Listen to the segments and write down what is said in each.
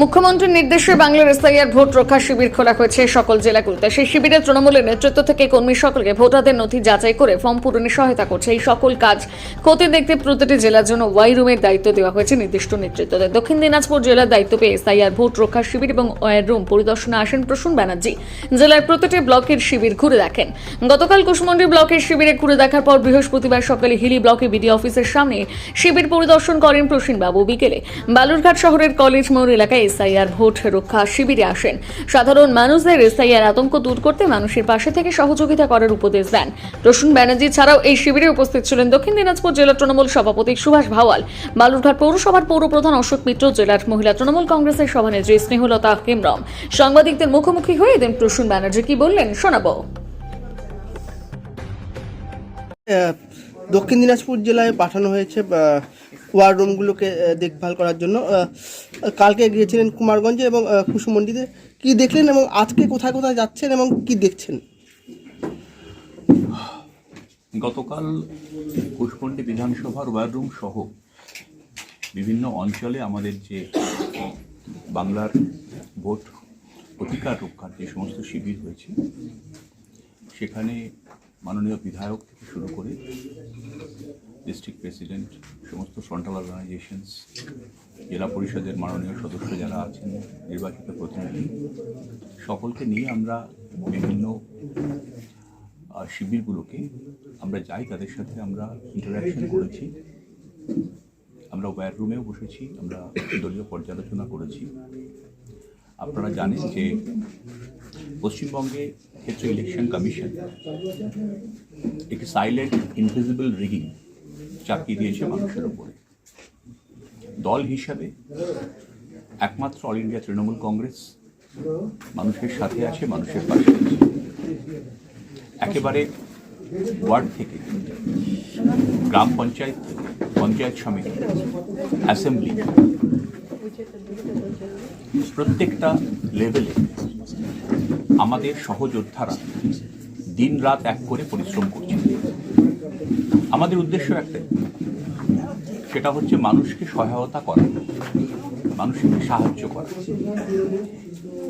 মুখ্যমন্ত্রীর নির্দেশে বাংলার এসআইআর ভোট রক্ষা শিবির খোলা হয়েছে সকল জেলাগুলোতে সেই শিবিরে তৃণমূলের নেতৃত্ব থেকে কর্মী সকলকে ভোটারদের নথি যাচাই করে ফর্ম পূরণে সহায়তা করছে। এই সকল কাজ খতিয়ে দেখতে প্রতিটি জেলার জন্য ওয়াই রুমের দায়িত্ব দেওয়া হয়েছে নির্দিষ্ট নেতৃত্বদের। দক্ষিণ দিনাজপুর জেলার দায়িত্ব পেয়ে এসআইআর ভোট রক্ষা শিবির এবং ওয়ার রুম পরিদর্শনে আসেন প্রসূন ব্যানার্জি। জেলার প্রতিটি ব্লকের শিবির ঘুরে দেখেন। গতকাল কুশমন্ডি ব্লকের শিবিরে ঘুরে দেখার পর বৃহস্পতিবার সকালে হিলি ব্লকে বিডি অফিসের সামনে শিবির পরিদর্শন করেন প্রসীন বাবু বিকেলে বালুরঘাট শহরের কলেজ মোড় এলাকায় এসআইআর ভোট রক্ষা শিবিরে আসেন। সাধারণ মানুষদের এসআইআর আতঙ্ক দূর করতে মানুষের পাশে থেকে সহযোগিতা করার উপদেশ দেন। প্রসূন ব্যানার্জি ছাড়াও এই শিবিরে উপস্থিত ছিলেন দক্ষিণ দিনাজপুর জেলা তৃণমূল সভাপতি সুভাষ ভাওয়াল। বালুরঘাট পৌরসভার পৌরপ্রধান অশোক মিত্র, জেলার মহিলা তৃণমূল কংগ্রেসের সভানেত্রী স্নেহলতা হেমব্রম। সাংবাদিকদের মুখোমুখি হয়ে এদিন প্রসূন ব্যানার্জি কি বললেন শোনাবো। দক্ষিণ দিনাজপুর জেলায় পাঠানো হয়েছে ওয়ার রুমগুলোকে দেখভাল করার জন্য। কালকে গিয়েছিলেন কুমারগঞ্জে এবং কুসুমন্ডিতে। কি দেখলেন এবং আজকে কোথায় কোথায় যাচ্ছেন এবং কি দেখছেন? গতকাল কুশমন্ডি বিধানসভার ওয়াররুম সহ বিভিন্ন অঞ্চলে আমাদের যে বাংলার ভোট অধিকার রক্ষার যে সমস্ত শিবির হয়েছে, সেখানে মাননীয় বিধায়ক থেকে শুরু করে ডিস্ট্রিক্ট প্রেসিডেন্ট সমস্ত ফ্রন্টাল অর্গানাইজেশনস জেলা পরিষদের মাননীয় সদস্য যারা আছেন, নির্বাচিত প্রতিনিধি, সকলকে নিয়ে আমরা বিভিন্ন শিবিরগুলোকে আমরা যাই, তাদের সাথে আমরা ইন্টারাকশন করেছি। আমরা ওয়্যার রুমেও বসেছি, আমরা দলীয় পর্যালোচনা করেছি। আপনারা জানেন যে পশ্চিমবঙ্গে ক্ষেত্রে ইলেকশন কমিশন একটি সাইলেন্ট ইনভিজিবল রিগিং চাপিয়ে দিয়েছে মানুষের ওপরে দল হিসাবে একমাত্র অল ইন্ডিয়া তৃণমূল কংগ্রেস মানুষের সাথে আছে, মানুষের পাশে একেবারে ওয়ার্ড থেকে, গ্রাম পঞ্চায়েত পঞ্চায়েত সমিতি, অ্যাসেম্বলি, প্রত্যেকটা লেভেলে আমাদের সহযোদ্ধারা দিন রাত এক করে পরিশ্রম করছে। আমাদের উদ্দেশ্য একটাই, সেটা হচ্ছে মানুষকে সহায়তা করা, মানুষকে সাহায্য করা।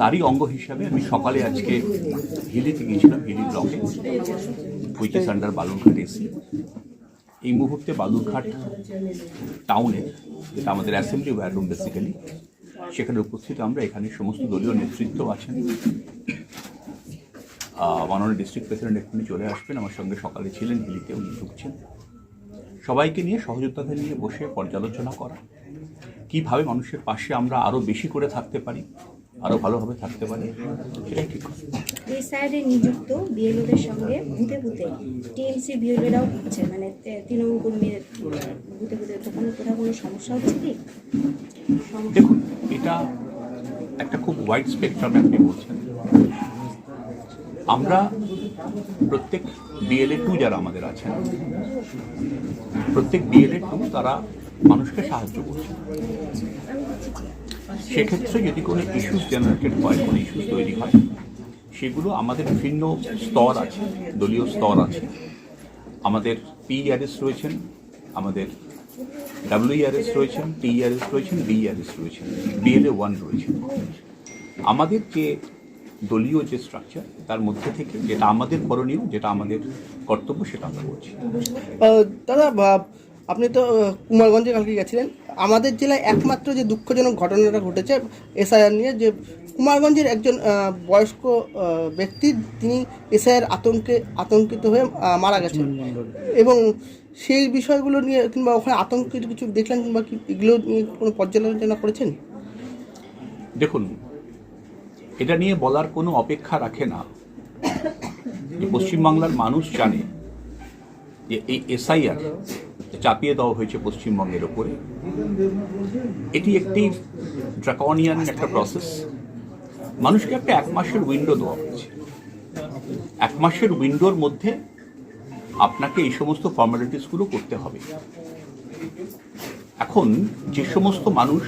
তারই অঙ্গ হিসাবে আমি সকালে আজকে হিলিতে গিয়েছিলাম, হিলি ব্লকে। Which is under Balurghat AC এই মুহূর্তে বালুরঘাট টাউনে যেটা আমাদের অ্যাসেম্বলি ওয়ার রুম বেসিক্যালি সেখানে উপস্থিত আমরা, এখানে সমস্ত দলীয় নেতৃত্ব আছেন। মাননীয় ডিস্ট্রিক্ট প্রেসিডেন্ট এক্ষুনি চলে আসবেন, আমার সঙ্গে সকালে ছিলেন হিলিতে উনি ঢুকছেন। সবাইকে নিয়ে, সহযোদ্ধাদের নিয়ে বসে পর্যালোচনা করা, কীভাবে মানুষের পাশে আমরা আরও বেশি করে থাকতে পারি আরও ভালোভাবে থাকতে পারে। সেটাই ঠিক এই সাইডে নিযুক্ত বিএলওদের সঙ্গে ভূতে ভূতে টিএমসি বিএলওরাও হচ্ছে মানে তে- তৃণমূল কর্মীদের ভূতে ভূতে ওখানে কোথাও কোনো সমস্যা হচ্ছে কি? দেখুন এটা একটা খুব ওয়াইড স্পেকট্রামে আপনি বলছেন। আমরা প্রত্যেক বিএলএ টু যারা আমাদের আছেন প্রত্যেক বিএলএ টু তারা মানুষকে সাহায্য করছে সেক্ষেত্রে যদি কোনো ইস্যুস জেনারেটেড হয়, কোনো ইস্যুস তৈরি হয়, সেগুলো আমাদের বিভিন্ন স্তর আছে, দলীয় স্তর আছে। আমাদের পিআরএস রয়েছেন, আমাদের ডাব্লিউআরএস রয়েছেন টিআরএস রয়েছেন বিআরএস রয়েছেন বিএলএ ওয়ান রয়েছেন। আমাদের যে দলীয় যে স্ট্রাকচার তার মধ্যে থেকে যেটা আমাদের করণীয়, যেটা আমাদের কর্তব্য, সেটা আমরা করছি। দাদা আপনি তো কুমারগঞ্জে কালকে গেছিলেন? আমাদের জেলায় একমাত্র যে দুঃখজনক ঘটনাটা ঘটেছে এসআইআর নিয়ে যে কুমারগঞ্জের একজন বয়স্ক ব্যক্তি তিনি এসআইআর আতঙ্কে আতঙ্কিত হয়ে মারা গেছেন। এবং সেই বিষয়গুলো নিয়ে কিংবা ওখানে আতঙ্কিত কিছু দেখলেন কিংবা কি এগুলো নিয়ে কোনো পর্যালোচনা করেছেন? দেখুন এটা নিয়ে বলার কোনো অপেক্ষা রাখে না। যে পশ্চিমবাংলার মানুষ জানে যে এই এসআইআর চাপিয়ে দেওয়া হয়েছে পশ্চিমবঙ্গের ওপরে এটি একটি ড্রাকনিয়ান একটা প্রসেস মানুষকে একটা এক মাসের উইন্ডো দেওয়া হয়েছে। এক মাসের উইন্ডোর মধ্যে আপনাকে এই সমস্ত ফর্মালিটিসগুলো করতে হবে। এখন যে সমস্ত মানুষ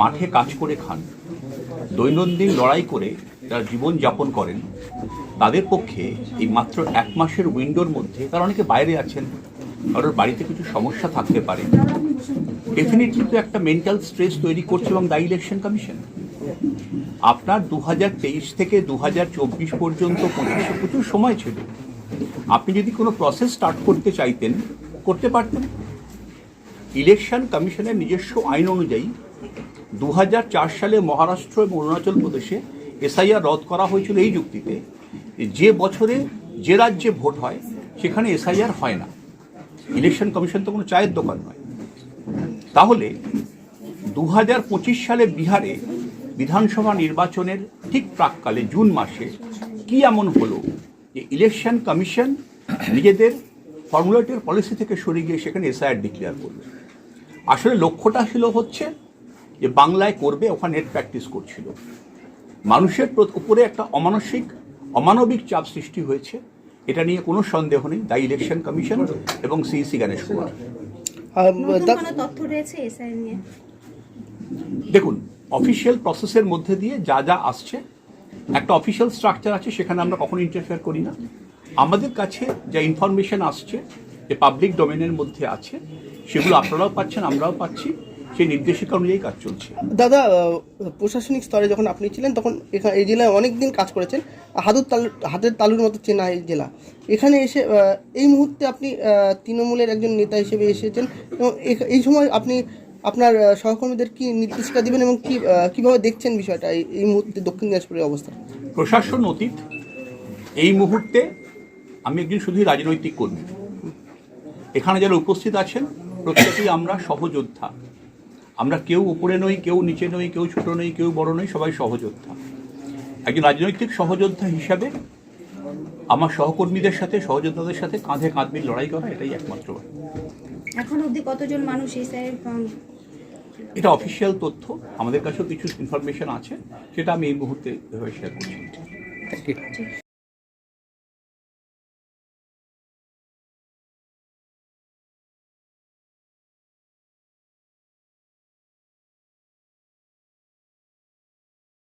মাঠে কাজ করে খান, দৈনন্দিন লড়াই করে যারা জীবন যাপন করেন, তাদের পক্ষে এই মাত্র এক মাসের উইন্ডোর মধ্যে তারা অনেকে বাইরে আছেন কারোর বাড়িতে কিছু সমস্যা থাকতে পারে। ডেফিনেটলি তো একটা মেন্টাল স্ট্রেস তৈরি করছে এবং দায়ী ইলেকশন কমিশন আপনার দু হাজার তেইশ থেকে দু হাজার চব্বিশ পর্যন্ত পঁচিশে প্রচুর সময় ছিল। আপনি যদি কোনো প্রসেস স্টার্ট করতে চাইতেন, করতে পারতেন। ইলেকশন কমিশনের নিজস্ব আইন অনুযায়ী দু হাজার চার সালে মহারাষ্ট্র এবং অরুণাচল প্রদেশে এসআইআর রদ করা হয়েছিল এই যুক্তিতে যে বছরে যে রাজ্যে ভোট হয়, সেখানে এসআইআর হয় না। ইলেকশন কমিশন তো কোনো চায়ের দোকান নয়। তাহলে দু হাজার পঁচিশ সালে বিহারে বিধানসভা নির্বাচনের ঠিক প্রাককালে জুন মাসে কি এমন হলো যে ইলেকশন কমিশন নিজেদের ফর্মুলেটের পলিসি থেকে সরে গিয়ে সেখানে এসআইআর ডিক্লেয়ার করবে? আসলে লক্ষ্যটা ছিল হচ্ছে যে বাংলায় করবে, ওখানে নেট প্র্যাকটিস করছিল। মানুষের উপরে একটা অমানসিক, অমানবিক চাপ সৃষ্টি হয়েছে। এটা নিয়ে কোনো সন্দেহ নেই। দায়ী ইলেকশন কমিশন এবং সিইসি গণেশ কুমার দেখুন অফিসিয়াল প্রসেসের মধ্যে দিয়ে যা যা আসছে একটা অফিসিয়াল স্ট্রাকচার আছে সেখানে আমরা কখনো ইন্টারফেয়ার করি না। আমাদের কাছে যা ইনফরমেশন আসছে যে পাবলিক ডোমেনের মধ্যে আছে সেগুলো আপনারাও পাচ্ছেন আমরাও পাচ্ছি। সেই নির্দেশিকা অনুযায়ী কাজ চলছে। দাদা প্রশাসনিক স্তরে যখন আপনি ছিলেন তখন এখানে এই জেলায় অনেক দিন কাজ করেছেন। হাতুর তালু হাতের তালুর মতো চেনা এই জেলা। এখানে এসে এই মুহূর্তে আপনি তৃণমূলের একজন নেতা হিসেবে এসেছেন এবং এই সময় আপনি আপনার সহকর্মীদের কি নির্দেশিকা দিবেন এবং কি কীভাবে দেখছেন বিষয়টা এই এই মুহূর্তে দক্ষিণ দিনাজপুরের অবস্থা? প্রশাসন অতীত এই মুহূর্তে আমি একজন শুধুই রাজনৈতিক কর্মী। এখানে যারা উপস্থিত আছেন প্রত্যেকেই আমরা সহযোদ্ধা। আমরা কেউ উপরে নই কেউ নিচে নই কেউ ছোট নই কেউ বড় নই সবাই সহযোদ্ধা একজন রাজনৈতিক সহযোদ্ধা হিসাবে আমার সহকর্মীদের সাথে সহযোদ্ধাদের সাথে কাঁধে কাঁধ মিল লড়াই করা এটাই একমাত্র। এখন অবধি কতজন মানুষ এসআই এটা অফিসিয়াল তথ্য আমাদের কাছেও কিছু ইনফরমেশন আছে সেটা আমি এই মুহূর্তে শেয়ার করছি Thank you.